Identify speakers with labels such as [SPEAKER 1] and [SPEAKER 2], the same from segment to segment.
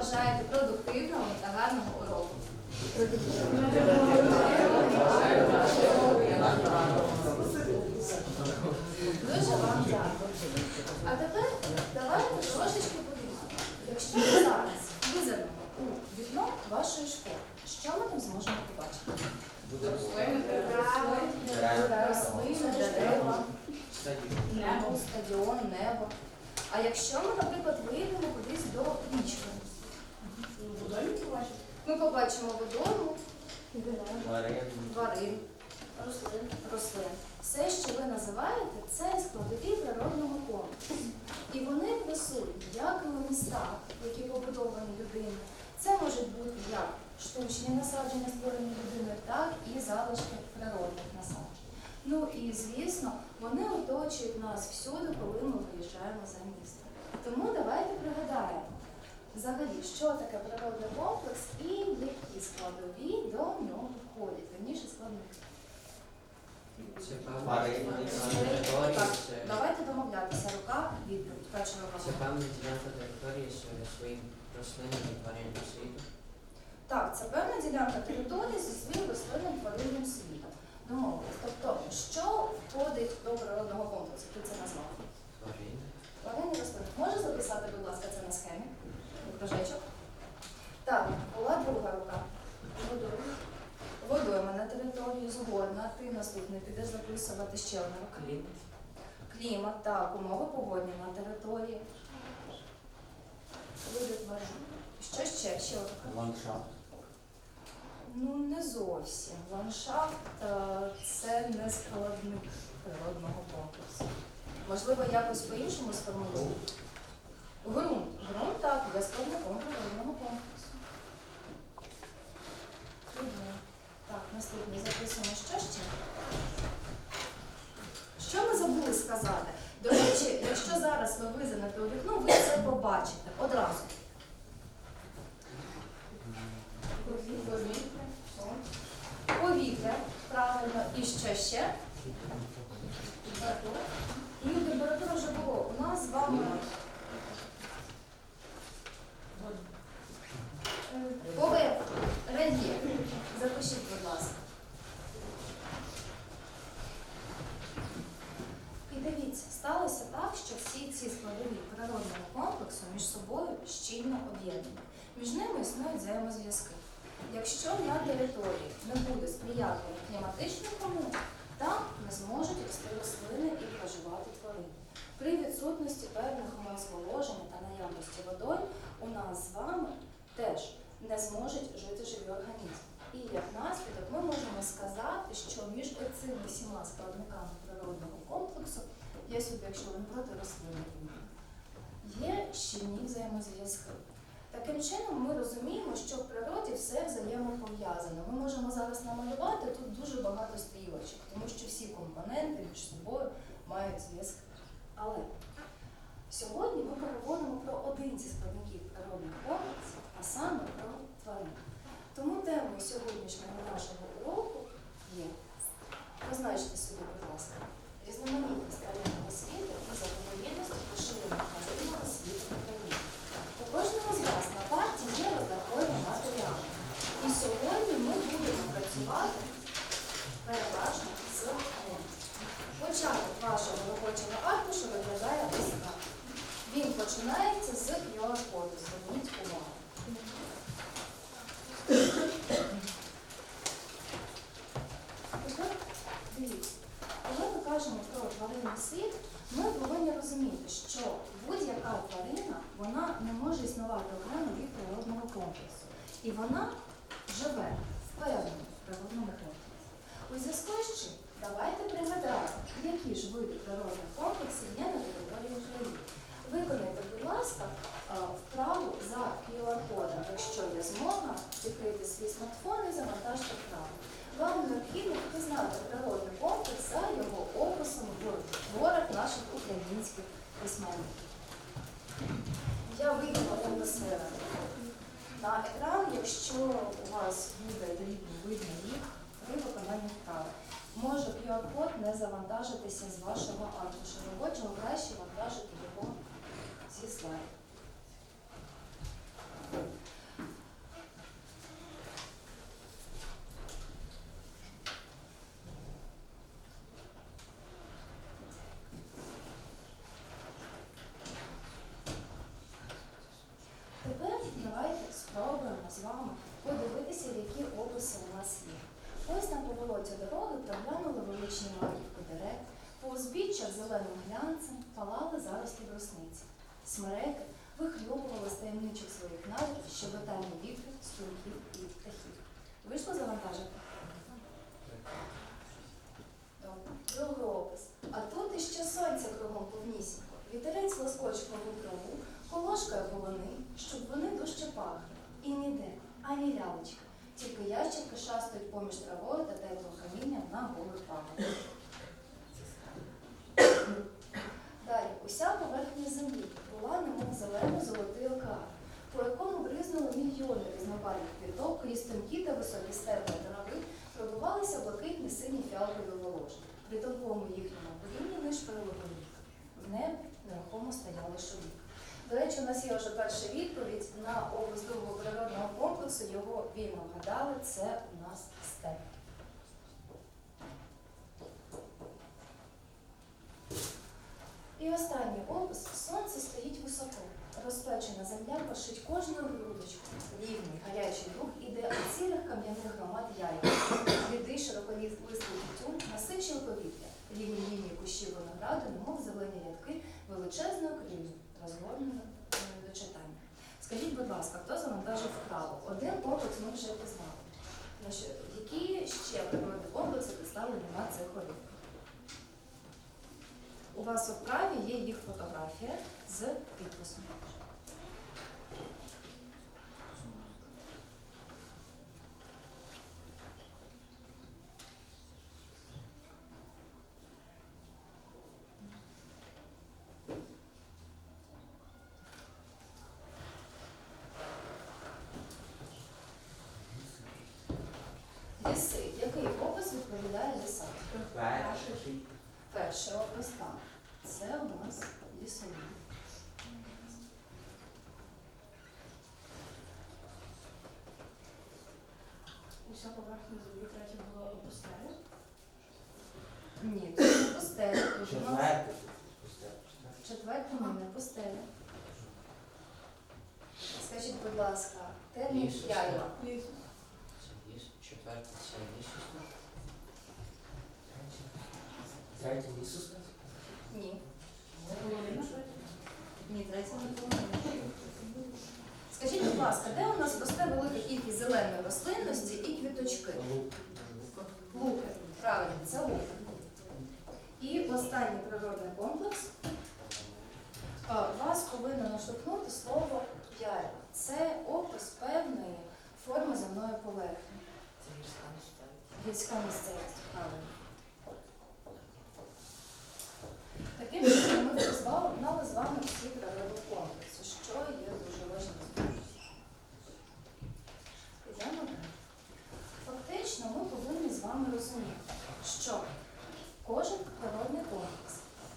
[SPEAKER 1] вважаєте продуктивного та гарного уроку? Дуже вам дякую. А тепер давайте трошечки подумаємо. Якщо ми зараз визирнемо у вікно вашої школи, що ми там зможемо побачити?
[SPEAKER 2] Рослини,
[SPEAKER 3] дерева,
[SPEAKER 1] стадіон, небо. А якщо ми, наприклад, вийдемо кудись до річки, ми побачимо водойму,
[SPEAKER 4] Тварин.
[SPEAKER 3] Рослин.
[SPEAKER 1] рослин. Все, що ви називаєте, це складові природного комплексу. І вони присутні як і у містах, які побудовані людиною. Це можуть бути як штучні насадження, створені людиною, так і залишки природних насаджень. Ну і звісно, вони оточують нас всюди, коли ми виїжджаємо за місто. Тому давайте пригадаємо взагалі, що таке природний комплекс і які складові до нього входять, верніше складові.
[SPEAKER 4] Це
[SPEAKER 1] давайте домовлятися. Рука відповідь. Перша рука.
[SPEAKER 4] це певна ділянка території з своїм рослинним і тваринним світом.
[SPEAKER 1] Так, це певна ділянка території зі своїм рослинним тваринним світом. Домовились. Тобто, що входить до природного комплексу? Ти це назвав?
[SPEAKER 4] Тварини.
[SPEAKER 1] Тваринні рослини. Може записати, будь ласка, це на схемі? Кружечок. Так, була друга рука. Водойма. Водойма на території згодна. Ти наступний підеш записувати ще одна.
[SPEAKER 4] Клімат.
[SPEAKER 1] Клімат, так, умови погодні на території. Види тварин. Що ще? Ще одна.
[SPEAKER 4] Ландшафт.
[SPEAKER 1] Ну, не зовсім. Ландшафт е, це не складник природного комплексу. Можливо, якось по-іншому сформулюю. Грунт. Грунт так, є складником природного комплексу. Так, наступний записуємо, що ще? Що ми забули сказати? До речі, якщо зараз ви визинете у вікно, ви це побачите одразу. Повітря. Правильно. І що ще? Температура. Ну, температура вже було. У нас з вами е, поверх, рельєф. Запишіть, будь ласка. І дивіться, сталося так, що всі ці складові природного комплексу між собою щільно об'єднані. Між ними існують взаємозв'язки. Якщо на території не буде сприятливих кліматичних умов, там не зможуть рости рослини і проживати тварини. При відсутності певних умов зволоження та наявності водойм у нас з вами теж не зможуть жити живі організми. І як наслідок ми можемо сказати, що між цими всіма складниками природного комплексу є сюди, якщо ви проти рослини, є щільні взаємозв'язки. Таким чином ми розуміємо, що в природі все взаємопов'язано. Ми можемо зараз намалювати тут дуже багато стрілочок, тому що всі компоненти між собою мають зв'язки. Але сьогодні ми поговоримо про один зі складників природних комплексів, а саме про тварин. Тому темою сьогоднішнього нашого уроку є позначте собі, будь ласка, різноманітність тваринного світу і заповідності поширених тваринного світу в Україні. У кожному з вас на парті є розраховані матеріали. І сьогодні ми будемо працювати переважно з ним. Початок вашого робочого аркушу виглядає ось так. Він починається з QR-коду. Зверніть увагу. Тепер дивіться, коли ми кажемо про тваринний світ, ми повинні розуміти, що будь-яка тварина вона не може існувати окремо від природного комплексу. І вона живе в певному природному комплексі. У зв'язку з чим давайте пригадаємо, які ж види природних комплексів є на території України. Виконайте, будь ласка, вправу за QR-кодом. Якщо є змога, відкрийте свій смартфон і завантажте вправу. Вам необхідно пізнати природний комплекс за його описом в творах наших українських письменників. Я виділа написала на екран, якщо у вас буде видно їх при виконанні вправи. Може QR-код не завантажитися з вашого аркуша робочого, краще вантажити його зі слайду. Таємничих своїх надрів щебетальні вітри, струмків і птахів. Вийшло завантажити? Другий опис. А тут іще сонце кругом повнісінько. Вітерець лоскочив нову траву, колошкою полони, щоб вони дужче пахли. І ніде, ані лялечка. Тільки ящерки шастають поміж травою та теплим камінням Тонкому їхньому корінні лиш перелогоніка. В нерухомо стояли шовік. До речі, у нас є вже перша відповідь на образ другого природного комплексу. Його вільно вгадали. Це у нас степ. І останній опис. Сонце стоїть високо. Розпечена земля пошить кожну грудочку. Рівний, гарячий рух іде від цілих кам'яних громад яйця. Винограду, немов зелені рядки величезної крізь розгорненого до читання. Скажіть, будь ласка, хто завантажив вправу? Один комплекс ми вже пізнали. Значить, Які ще природні комплекси представлені на цих орієнтах? У вас у вправі є їх фотографія з підписом. Ліси. Який опис відповідає лісам?
[SPEAKER 4] Перший.
[SPEAKER 1] Перший опис так. Це у нас лісові.
[SPEAKER 3] Уся поверхня землі третя була опустела.
[SPEAKER 1] Ні, це не пустеля. Тут у нас
[SPEAKER 4] Четвертий.
[SPEAKER 1] четвертий ні, не пустеля. Скажіть, будь ласка, термін
[SPEAKER 4] Ліс.
[SPEAKER 1] Яйла.
[SPEAKER 3] Ліс.
[SPEAKER 4] Це ліс. Четвертий це ліс.
[SPEAKER 2] Третє Ісус.
[SPEAKER 1] Ні. Ні, третя не половина. Скажіть, будь ласка, де у нас росте велика кількість зеленої рослинності і квіточки? Луки. Правильно, це луки. І останній природний комплекс. Вас повинно наштовхнути слово яйла. Це опис певної форми земної поверхні. Гірська місцевість. Таким чином ми знали з вами всі природні комплекси, що є дуже важливим. Йдемо далі. Фактично, ми повинні з вами розуміти, що кожен природний комплекс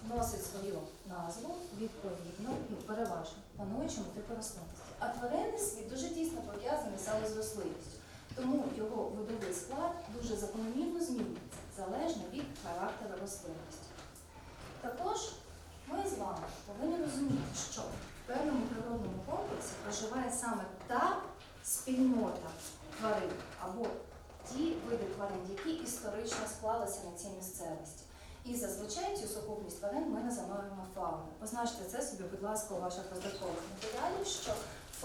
[SPEAKER 1] носить свою назву відповідно ну, переважно пануючому типу рослинності. А тваринний світ дуже тісно пов'язаний саме з рослинністю. Тому його видовий склад дуже закономірно змінюється залежно від характеру рослинності. Також ми з вами повинні розуміти, що в певному природному комплексі проживає саме та спільнота тварин або ті види тварин, які історично склалися на цій місцевості. І зазвичай цю сукупність тварин ми називаємо фауною. Позначте це собі, будь ласка, у ваших роздаткових матеріалів, що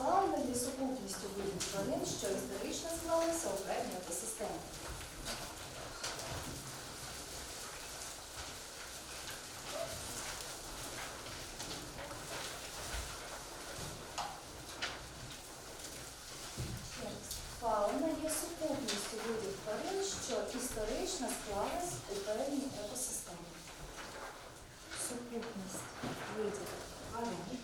[SPEAKER 1] фауна є сукупністю видів тварин, що історично склалися екосистемі. Ще. Фауна є сукупністю видів тварин, що історично склалась у певній екосистемі. Сукупність видів тварин.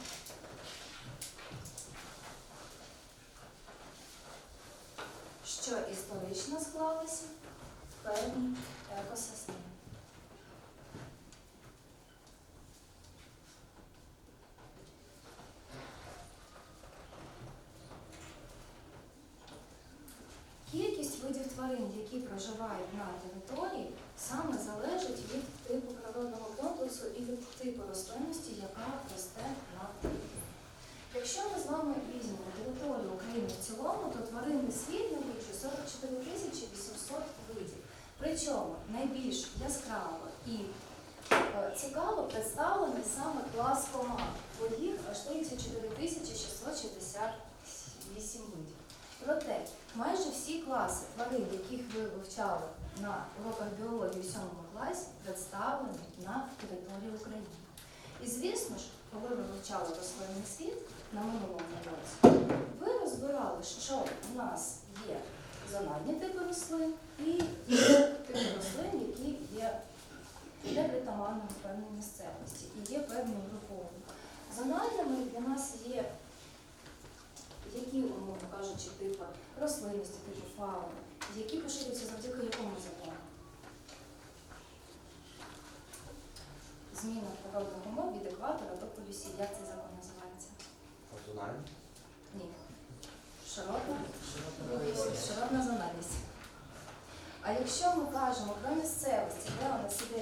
[SPEAKER 1] Що історично склалися в певній екосистемі. Кількість видів тварин, які проживають на території, саме залежить від типу природного комплексу і від типу рослинності, яка росте на території. Якщо ми з вами візьмемо територію України в цілому, то тваринний світ 44 тисячі 800 видів. Причому найбільш яскраво і Е, Цікаво представлений саме клас команд. Бо їх аж 34668 видів. Проте майже всі класи тварин, яких ви вивчали на уроках біології у 7 класі, представлені на території України. І звісно ж, коли ви вивчали рослинний світ на минулому році, ви розбирали, що в нас є зональні типи рослин і типи рослин, які є непритаманними в певній місцевості і є певні групові. Зональними для нас є які, умовно кажучи, типи рослинності, типу фауни, які поширюються завдяки якому закону? Зміна природних умов від екватора до полюсів. Як цей закон називається?
[SPEAKER 5] Озональний?
[SPEAKER 1] Ні. Широтна Широтна зональність. А якщо ми кажемо про місцевості, де у нас іде